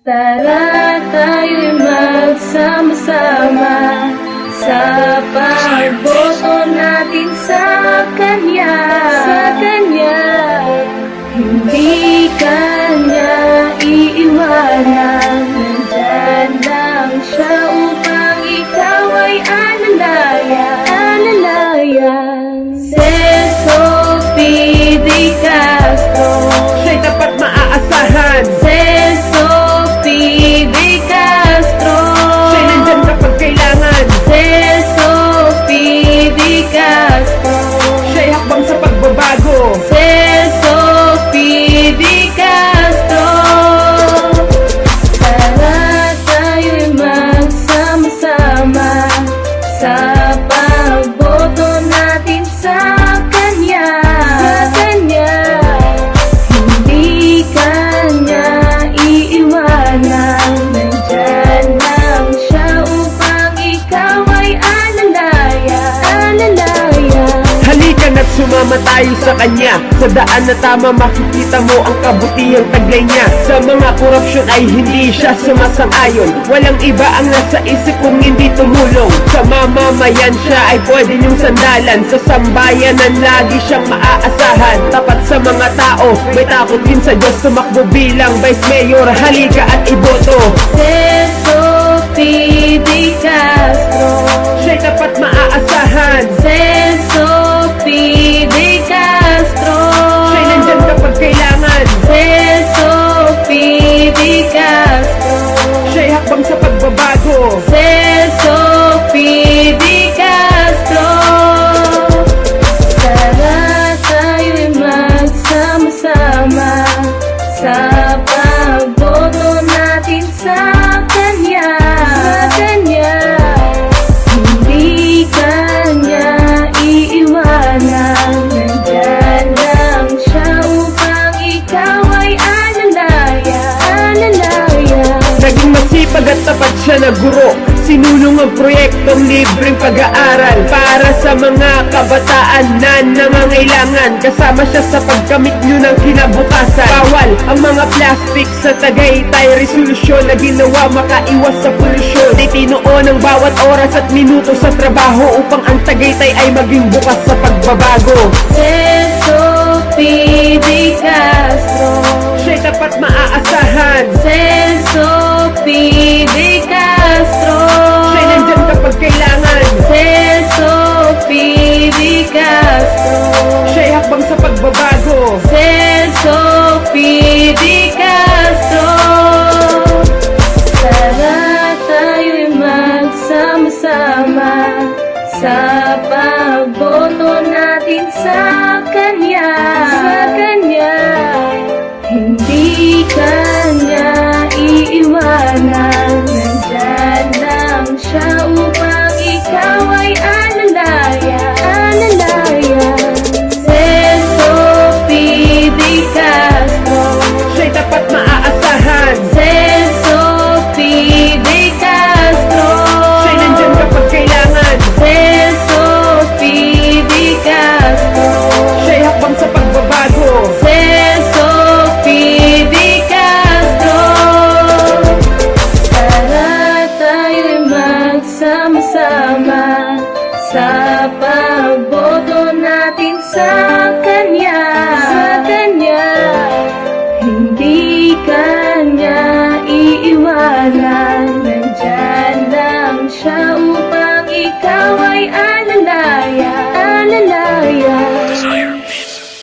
Tara tayo'y magsama-sama sa pagboto natin sa Kanya. Tayo sa kanya. Sa daan na tama makikita mo ang kabutihang taglay niya. Sa mga korupsyon ay hindi siya sumasang-ayon. Walang iba ang nasa isip kung hindi tumulong. Sa mamamayan siya ay pwede niyong sandalan. Sa sambayanan lagi siyang maaasahan. Tapat sa mga tao, may takot din sa Diyos. Tumakbo bilang Vice Mayor, halika at iboto. Ceso Sa pagboto natin sa Kanya. Sa Kanya. Hindi Kanya iiwanan. Nandyan siya upang ikaw ay alalaya Alalaya Naging masipag at tapat siya na guro Sinulong ang proyektong libreng pag-aaral Para sa mga kabataan na nangangailangan. Kasama siya sa pagkamit nyo ng kinabukasan. Bawal ang mga plastic sa Tagaytay. Resolusyon na ginawa makaiwas sa polusyon. Titinuon ang bawat oras at minuto sa trabaho Upang ang Tagaytay ay maging bukas sa pagbabago. Celso P. Castro. Siya'y dapat maaasahan. Celso Castro Siya'y hakbang sa pagbabago. Celso P. De Castro Tara tayo'y magsama-sama Sa pagboto natin sa Kanya. Sa Kanya. Hindi Kanya iiwanan. Nandyan lang siya upang ikaw Sa